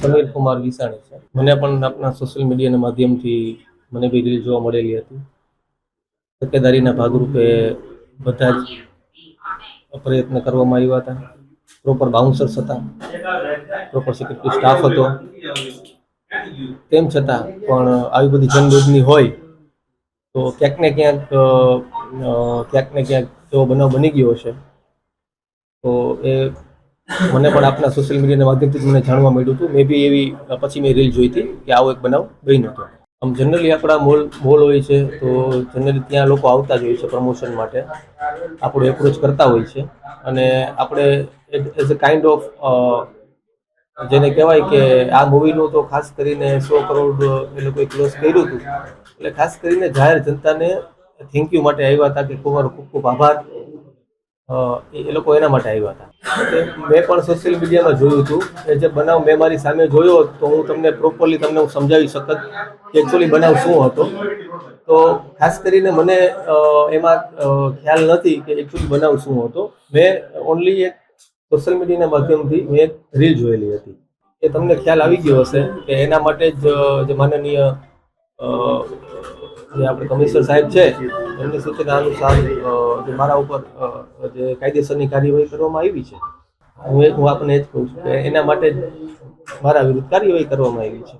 સમીર કુમાર વિસાણી છે. મને પણ આપણા સોશિયલ મીડિયાના માધ્યમથી મને બી રીલ જોવા મળેલી હતી. તકેદારીના ભાગરૂપે બધા જ પ્રયત્ન કરવામાં આવ્યા હતા. પ્રોપર બાઉન્સર્સ હતા. પ્રોપર સિક્યુરિટી સ્ટાફ હતો. તેમ છતાં પણ આવી બધી જનદૂધની હોય તો ક્યાંક ને ક્યાંક ક્યાંક ને ક્યાંક એવો બનાવ બની ગયો છે તો એ મને પણ આપના સોશિયલ મીડિયાના માધ્યમથી મને જાણવા મળ્યું હતું. મે બી એવી પછી મેં રીલ જોઈ હતી કે આવો એક બનાવ બન્યો હતો. આમ જનરલી આપણા મોલ મોલ હોય છે, તો જનરલી ત્યાં લોકો આવતા જ હોય છે પ્રમોશન માટે. આપણું એપ્રોચ કરતા હોય છે. અને આપણે એઝ અ કાઇન્ડ ઓફ જેને કહેવાય કે આ મૂવીનું તો ખાસ કરીને સો કરોડ, એ લોકોએ ક્લોઝ કર્યું હતું. એટલે ખાસ કરીને જાહેર જનતાને થેન્ક યુ માટે આવ્યા હતા કે ખૂબ ખૂબ ખૂબ આભાર. એ લોકો એના માટે આવ્યા હતા. મેં પણ સોશિયલ મીડિયામાં જોયું હતું કે જે બનાવ મેં મારી સામે જોયો તો હું તમને પ્રોપરલી તમને હું સમજાવી શકત કે એકચ્યુઅલી બનાવ શું હતો. તો ખાસ કરીને મને એમાં ખ્યાલ નથી કે એકચ્યુઅલી બનાવ શું હતો. મેં ઓનલી એક સોશિયલ મીડિયાના માધ્યમથી મેં એક રીલ જોયેલી હતી. એ તમને ખ્યાલ આવી ગયો હશે કે એના માટે જ જે માનનીય જે આપણે કમિશનર સાહેબ છે, એમની સૂચના અનુસાર જે મારા ઉપર જે કાયદેસરની કાર્યવાહી કરવામાં આવી છે, હું હું આપને એ જ કહું છું કે એના માટે મારા વિરુદ્ધ કાર્યવાહી કરવામાં આવી છે.